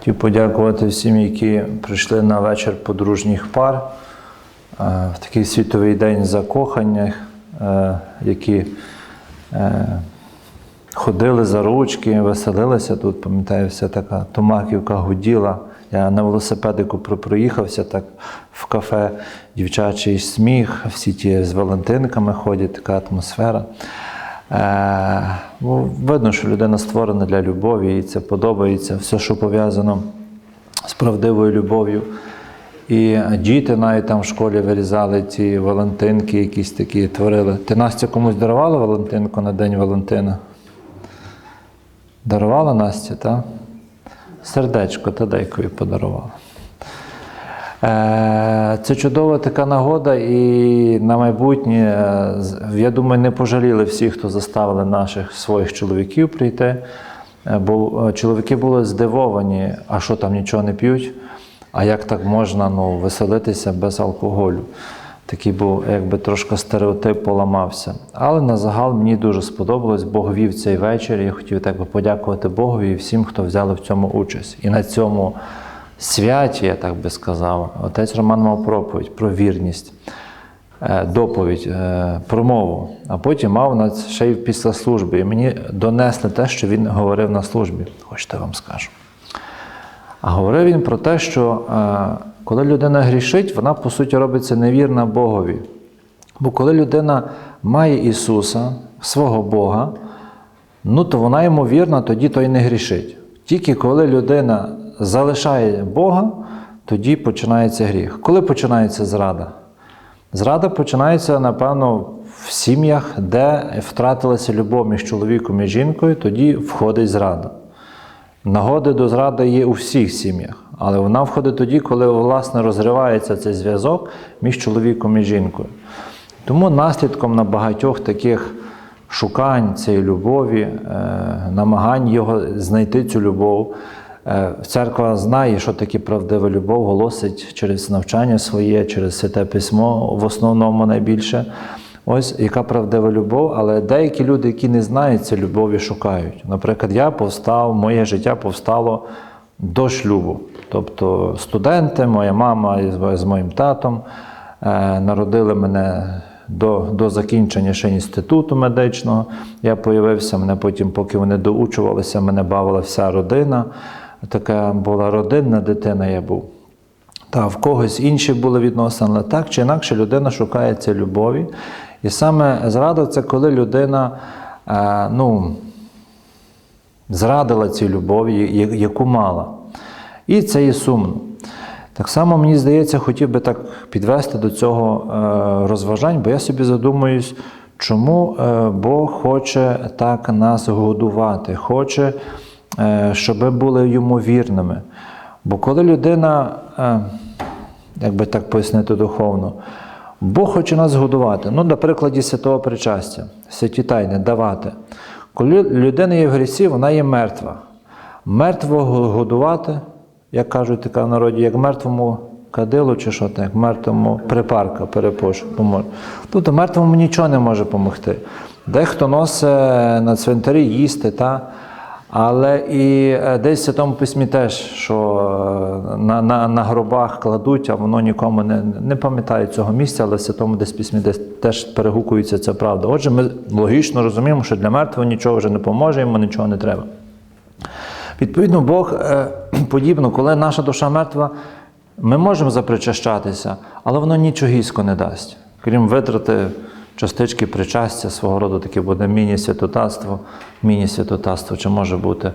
Хотів подякувати всім, які прийшли на вечір подружніх пар е, в такий світовий день закохання, е, які е, ходили за ручки, веселилися тут. Пам'ятаю, вся така томаківка гуділа. Я на велосипедику про- проїхався так в кафе, дівчачий сміх, всі ті з Валентинками ходять, така атмосфера. Е, видно, що людина створена для любові, і це подобається. Все, що пов'язано з правдивою любов'ю. І діти навіть там в школі вирізали ці Валентинки, якісь такі творили. Ти Настя комусь дарувала Валентинку на День Валентина? Дарувала Настя, так? Сердечко Тадейкові подарувала. Е, Це чудова така нагода, і на майбутнє, е, я думаю, не пожаліли всі, хто заставили наших своїх чоловіків прийти. Е, Бо чоловіки були здивовані, а що там нічого не п'ють, а як так можна ну, веселитися без алкоголю. Такий був, якби трошки стереотип поламався. Але на загал мені дуже сподобалось. Бог вів цей вечір. Я хотів так би подякувати Богові і всім, хто взяли в цьому участь. І на цьому святі, я так би сказав, отець Роман мав проповідь про вірність, е, доповідь, е, промову, а потім мав на ще й після служби. І мені донесли те, що він говорив на службі. Хочете, вам скажу. А говорив він про те, що е, коли людина грішить, вона по суті робиться невірна Богові. Бо коли людина має Ісуса, свого Бога, ну то вона йому вірна, тоді то й не грішить. Тільки коли людина залишає Бога, тоді починається гріх. Коли починається зрада? Зрада починається, напевно, в сім'ях, де втратилася любов між чоловіком і жінкою, тоді входить зрада. Нагоди до зради є у всіх сім'ях, але вона входить тоді, коли власне розривається цей зв'язок між чоловіком і жінкою. Тому наслідком на багатьох таких шукань цієї любові, е, намагань його знайти цю любов. Е, Церква знає, що таке правдива любов, голосить через навчання своє, через святе письмо, в основному найбільше. Ось яка правдива любов, але деякі люди, які не знають цієї любові, шукають. Наприклад, я повстав, моє життя повстало до шлюбу. Тобто студенти, моя мама з моїм татом е, народили мене до, до закінчення ще інституту медичного. Я появився, мене потім, поки вони доучувалися, мене бавила вся родина. Така була родинна дитина я був. Та в когось інші були відносини, але так чи інакше людина шукає цієї любові. І саме зрада це коли людина е, ну, зрадила цій любові, яку мала. І це є сумно. Так само, мені здається, хотів би так підвести до цього е, розважань, бо я собі задумуюсь, чому е, Бог хоче так нас годувати, хоче, е, щоб ми були йому вірними. Бо коли людина, е, як би так пояснити духовно, Бог хоче нас годувати. Ну, на прикладі святого причастя, святі тайни давати. Коли людина є в грісі, вона є мертва. Мертвого годувати, як кажуть така в народі, як мертвому кадилу чи що так, мертвому припарка, перепрошую, поможе. Тобто мертвому нічого не може допомогти. Дехто носить на цвинтарі їсти, та? Але і е, десь в Святому письмі теж, що е, на, на, на гробах кладуть, а воно нікому не, не пам'ятає цього місця, але в Святому десь письмі десь теж перегукується ця правда. Отже, ми логічно розуміємо, що для мертвого нічого вже не поможе, йому нічого не треба. Відповідно, Бог е, подібно, коли наша душа мертва, ми можемо запричащатися, але воно нічогісько не дасть. Крім витрати частички причастя, свого роду таке буде міні-святотатство, міні-святотатство, чи може бути.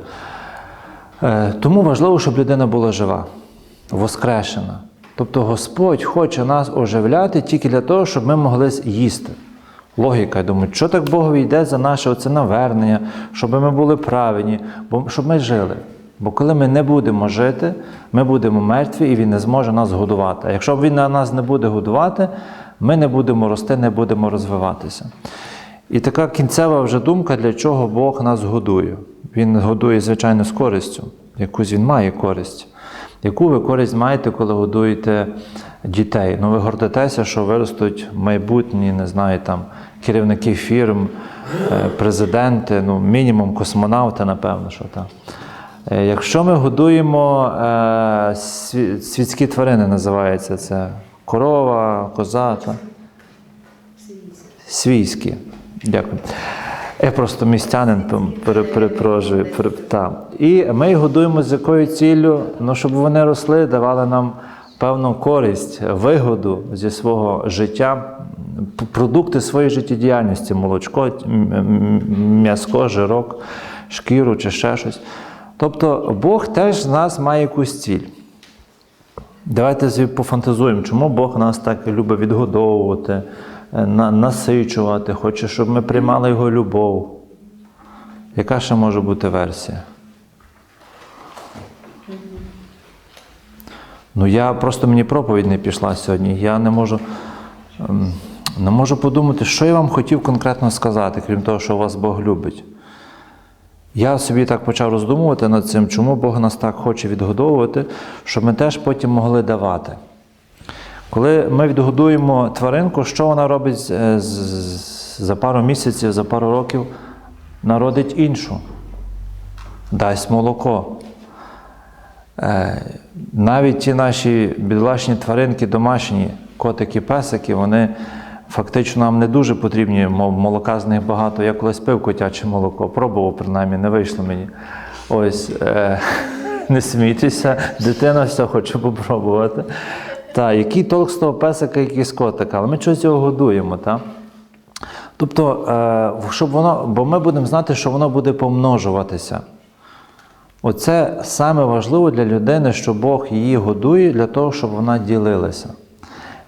Е, Тому важливо, щоб людина була жива, воскрешена. Тобто Господь хоче нас оживляти тільки для того, щоб ми могли їсти. Логіка, я думаю, що так Богові йде за наше оце навернення, щоб ми були правильні, щоб ми жили. Бо коли ми не будемо жити, ми будемо мертві і Він не зможе нас годувати. А якщо Він на нас не буде годувати, ми не будемо рости, не будемо розвиватися. І така кінцева вже думка, для чого Бог нас годує. Він годує, звичайно, з користю. Якусь він має користь. Яку ви користь маєте, коли годуєте дітей? Ну, ви гордитеся, що виростуть майбутні, не знаю, там, керівники фірм, е, президенти, ну, мінімум космонавти, напевно, що там. Е, Якщо ми годуємо е, світські тварини, називається це корова, коза. Та? Свійські. Дякую. Я просто містянин перепрошую. пере- І ми їх годуємо з якою ціллю? Ну, щоб вони росли, давали нам певну користь, вигоду зі свого життя, продукти своєї життєдіяльності, молочко, м- м- м'яско, жирок, шкіру чи ще щось. Тобто Бог теж з нас має якусь ціль. Давайте собі пофантазуємо, чому Бог нас так любить відгодовувати, е, насичувати, хоче, щоб ми приймали Його любов. Яка ще може бути версія? Ну, я просто мені проповідь не пішла сьогодні. Я не можу, ем, не можу подумати, що я вам хотів конкретно сказати, крім того, що вас Бог любить. Я собі так почав роздумувати над цим, чому Бог нас так хоче відгодовувати, щоб ми теж потім могли давати. Коли ми відгодуємо тваринку, що вона робить за пару місяців, за пару років, народить іншу, дасть молоко. Е, Навіть ті наші бідолашні тваринки домашні, котики, песики, вони фактично нам не дуже потрібні, молока з них багато. Я колись пив котяче молоко, пробував принаймні, не вийшло мені. Ось, е, не смійтеся, дитина все хоче попробувати. Та, який толк з того песика, який з котика, але ми чогось його годуємо. Та? Тобто, е, щоб воно, бо ми будемо знати, що воно буде помножуватися. Оце саме важливо для людини, що Бог її годує для того, щоб вона ділилася.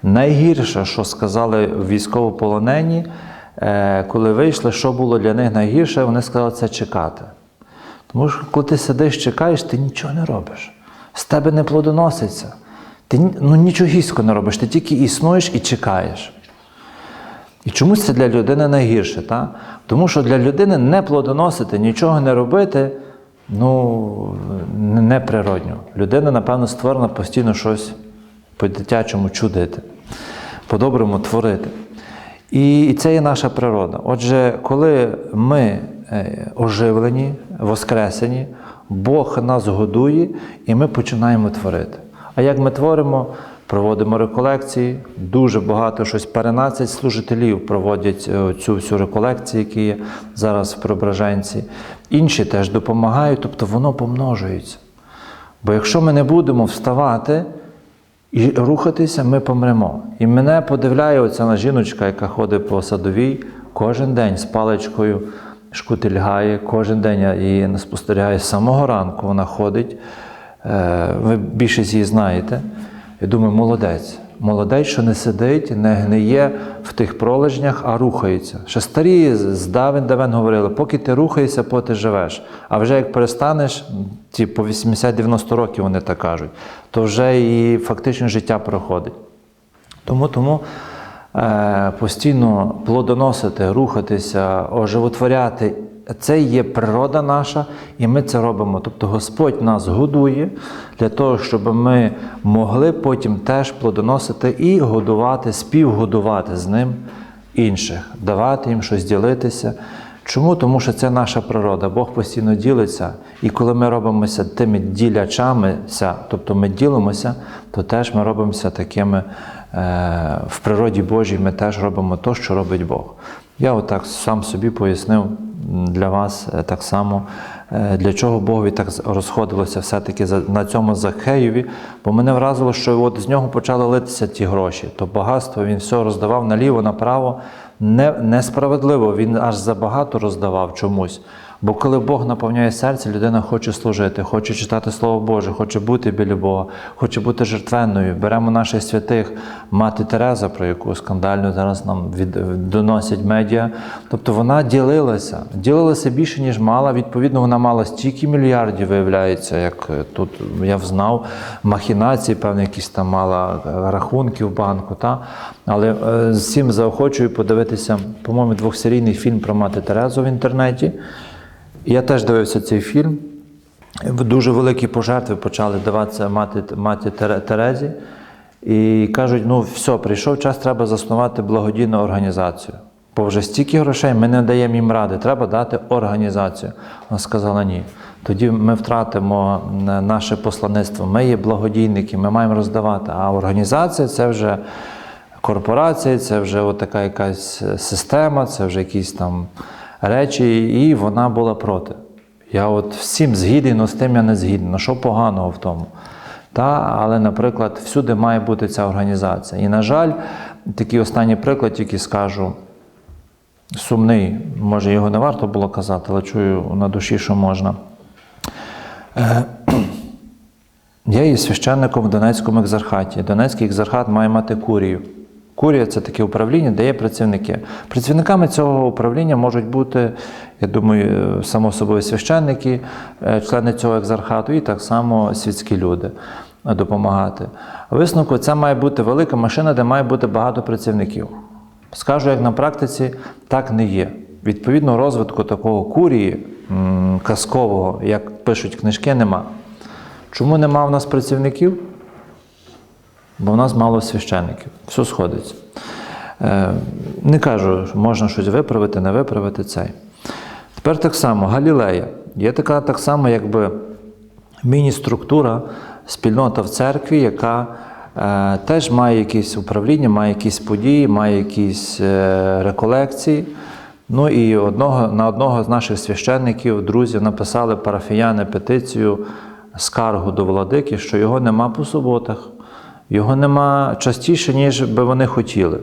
Найгірше, що сказали військовополонені, е, коли вийшли, що було для них найгірше, вони сказали це чекати. Тому що коли ти сидиш, чекаєш, ти нічого не робиш. З тебе не плодоноситься. Ти ну, нічогісько не робиш, ти тільки існуєш і чекаєш. І чомусь це для людини найгірше, та? тому що для людини не плодоносити, нічого не робити ну, неприродньо. Людина, напевно, створена постійно щось по-дитячому чудити, по-доброму творити. І, це є наша природа. Отже, коли ми е, оживлені, воскресені, Бог нас годує, і ми починаємо творити. А як ми творимо? Проводимо реколекції, дуже багато щось перенадцять служителів проводять е, цю всю реколекцію, які є зараз в Преображенці. Інші теж допомагають, тобто воно помножується. Бо якщо ми не будемо вставати і рухатися, ми помремо. І мене подивляє оця жіночка, яка ходить по садовій кожен день з паличкою шкутильгає, кожен день я її не спостерігаю. З самого ранку вона ходить. Е, Ви більшість її знаєте. Я думаю, молодець. Молодець, що не сидить, не гниє в тих пролежнях, а рухається. Ще старі з давен давен говорили, поки ти рухаєшся, поки живеш. А вже як перестанеш, ті по 80-90 років вони так кажуть, то вже і фактично життя проходить. Тому, тому е, постійно плодоносити, рухатися, оживотворяти це є природа наша, і ми це робимо. Тобто Господь нас годує для того, щоб ми могли потім теж плодоносити і годувати, співгодувати з ним інших, давати їм щось ділитися. Чому? Тому що це наша природа. Бог постійно ділиться. І коли ми робимося тими ділячамися, тобто ми ділимося, то теж ми робимося такими е, в природі Божій, ми теж робимо те, що робить Бог. Я отак сам собі пояснив для вас е, так само, е, для чого Богові так розходилося все-таки на цьому Захеєві, бо мене вразило, що от з нього почали литися ті гроші. То багатство він все роздавав наліво, направо. Не, несправедливо, він аж забагато роздавав чомусь. Бо коли Бог наповняє серце, людина хоче служити, хоче читати Слово Боже, хоче бути біля Бога, хоче бути жертвенною. Беремо наших святих, мати Тереза, про яку скандально зараз нам від, доносять медіа. Тобто вона ділилася, ділилася більше, ніж мала. Відповідно, вона мала стільки мільярдів, виявляється, як е, тут я взнав, махінації, певні, якісь там мала е, рахунки в банку. Та? Але е, з заохочую подивитися, по-моєму, двохсерійний фільм про мати Терезу в інтернеті. Я теж дивився цей фільм. Дуже великі пожертви почали даватися мати, маті Терезі. І кажуть: ну все, прийшов час, треба заснувати благодійну організацію. Бо вже стільки грошей ми не даємо їм ради, треба дати організацію. Вона сказала ні. тоді ми втратимо наше послаництво. Ми є благодійники, ми маємо роздавати. А організація це вже корпорація, це вже така якась система, це вже якісь там речі, і вона була проти. Я от всім згідний, але з тим я не згідний. Ну що поганого в тому? Та, але, наприклад, всюди має бути ця організація. І, на жаль, такий останній приклад, тільки скажу, сумний, може, його не варто було казати, але чую на душі, що можна. Е, Я є священником в Донецькому екзархаті. Донецький екзархат має мати курію. Курія це таке управління, де є працівники. Працівниками цього управління можуть бути, я думаю, само собою священники, е, члени цього екзархату, і так само світські люди допомагати. Висновку, це має бути велика машина, де має бути багато працівників. Скажу, як на практиці, так не є. Відповідно, розвитку такого курії казкового, як пишуть книжки, нема. Чому нема в нас працівників? Бо в нас мало священників. Все сходиться. Е, не кажу, можна щось виправити, не виправити цей. Тепер так само, Галілея. Є така так само, якби міні-структура, спільнота в церкві, яка е, теж має якісь управління, має якісь події, має якісь е, реколекції. Ну і одного, на одного з наших священників, друзів, написали парафіяни петицію, скаргу до владики, що його нема по суботах, його нема частіше, ніж би вони хотіли.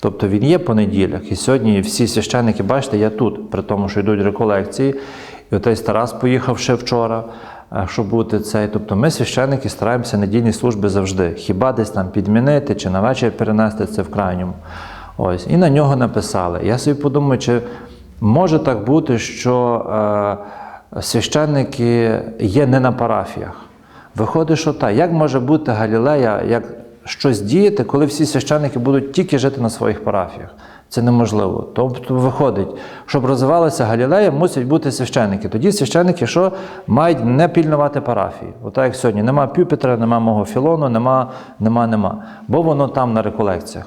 Тобто він є по неділях, і сьогодні всі священники, бачите, я тут, при тому, що йдуть реколекції. І отець Тарас поїхав ще вчора, е, щоб бути цей. Тобто ми, священники, стараємося недільні служби завжди. Хіба десь там підмінити чи на вечір перенести це в крайньому. Ось. І на нього написали. Я собі подумаю, чи може так бути, що е, священники є не на парафіях. Виходить, що так. Як може бути Галілея, як щось діяти, коли всі священники будуть тільки жити на своїх парафіях? Це неможливо. Тобто виходить, щоб розвивалася Галілея, мусять бути священники. Тоді священники що мають не пільнувати парафії. Отак як сьогодні. Нема пюпітера, нема мого філону, нема, нема, нема. Бо воно там на реколекціях.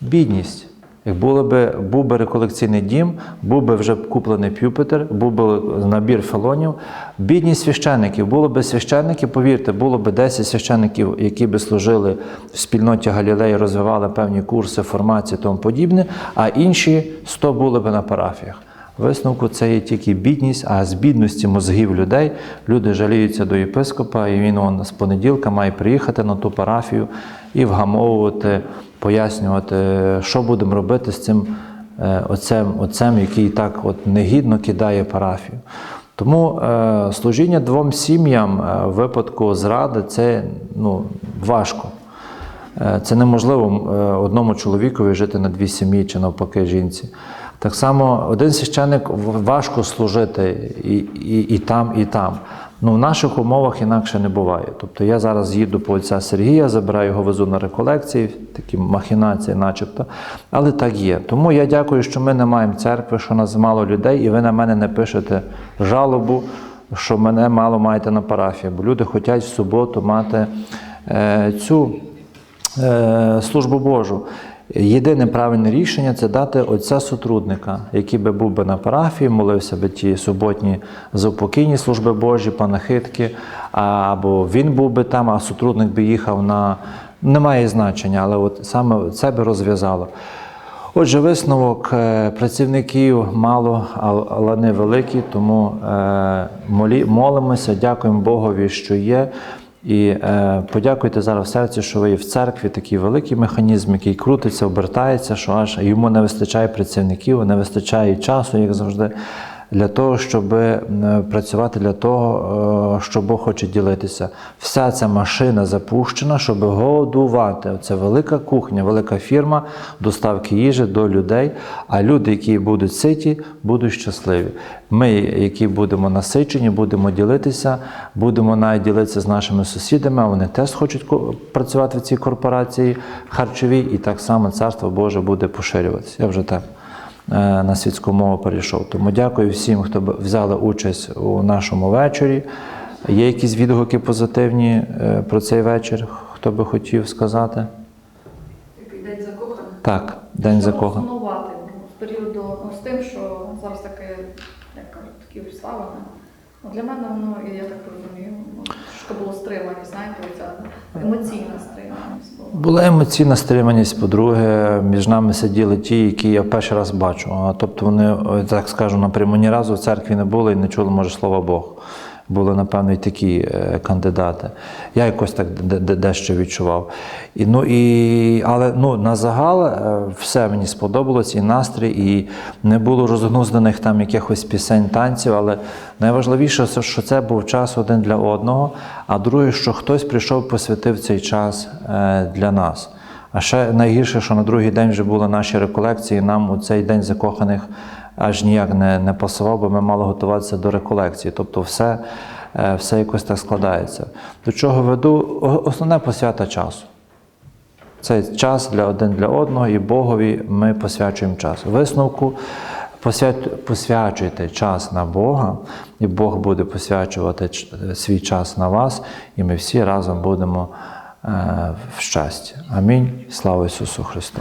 Бідність. Як було би, був би реколекційний дім, був би вже куплений пюпітер, був би набір фелонів. Бідність священників, було би священники, повірте, було би 10 священників, які би служили в спільноті Галілеї, розвивали певні курси, формації тому подібне, а інші 100 були би на парафіях. Висновку це є тільки бідність, а з бідності мозгів людей люди жаліються до єпископа, і він он з понеділка має приїхати на ту парафію і вгамовувати, пояснювати, що будемо робити з цим е, отцем, отцем який так от негідно кидає парафію. Тому е, служіння двом сім'ям е, в випадку зради це ну, важко. Е, Це неможливо одному чоловікові жити на дві сім'ї чи навпаки жінці. Так само один священник в- важко служити і, і, і там, і там. Ну, в наших умовах інакше не буває. Тобто я зараз їду по отця Сергія, забираю його, везу на реколекції, такі махінації, начебто. Але так є. Тому я дякую, що ми не маємо церкви, що нас мало людей, і ви на мене не пишете жалобу, що мене мало маєте на парафії. Бо люди хочуть в суботу мати е, цю е, службу Божу. Єдине правильне рішення це дати отця сотрудника, який би був би на парафії, молився би ті суботні заупокійні служби Божі, панахидки, або він був би там, а сотрудник би їхав на. Немає значення, але от саме це би розв'язало. Отже, висновок е, працівників мало, але не великі, тому е, молимося, дякуємо Богові, що є. І е, подякуйте зараз в серці, що ви є в церкві такий великий механізм, який крутиться, обертається, що аж йому не вистачає працівників, не вистачає часу, як завжди, для того, щоб е, працювати для того, е, що Бог хоче ділитися. Вся ця машина запущена, щоб годувати. Це велика кухня, велика фірма доставки їжі до людей. А люди, які будуть ситі, будуть щасливі. Ми, які будемо насичені, будемо ділитися, будемо навіть ділитися з нашими сусідами. Вони теж хочуть працювати в цій корпорації харчовій, і так само царство Боже буде поширюватися. Я вже так на світську мову перейшов. Тому дякую всім, хто взяли участь у нашому вечорі. Є якісь відгуки позитивні е, про цей вечір? Хто би хотів сказати? Такий день закоханих. Так, день закоханих. З періоду ну, з тим, що зараз таке, як кажуть, такі обставини. Ну, Для мене воно, і я так розумію, ну, що було стриманість, знаєте, ця емоційна стриманість була. Була емоційна стриманість, по-друге, між нами сиділи ті, які я перший раз бачу. Тобто вони, так скажу, напряму ні разу в церкві не були і не чули, може, слова Бог. Були, напевно, і такі е, кандидати. Я якось так де- де- дещо відчував. І, ну, і, але ну, на загал е, все мені сподобалось, і настрій, і не було розгнузданих там якихось пісень, танців. Але найважливіше, що це був час один для одного, а друге, що хтось прийшов, посвятив цей час е, для нас. А ще найгірше, що на другий день вже були наші реколекції, нам у цей день закоханих аж ніяк не, не пасував, бо ми мали готуватися до реколекції. Тобто все, е, все якось так складається. До чого веду? Основне посвята часу. Це час для один для одного, і Богові ми посвячуємо час. Висновку посвячуйте час на Бога, і Бог буде посвячувати свій час на вас, і ми всі разом будемо е, в щасті. Амінь. Слава Ісусу Христу!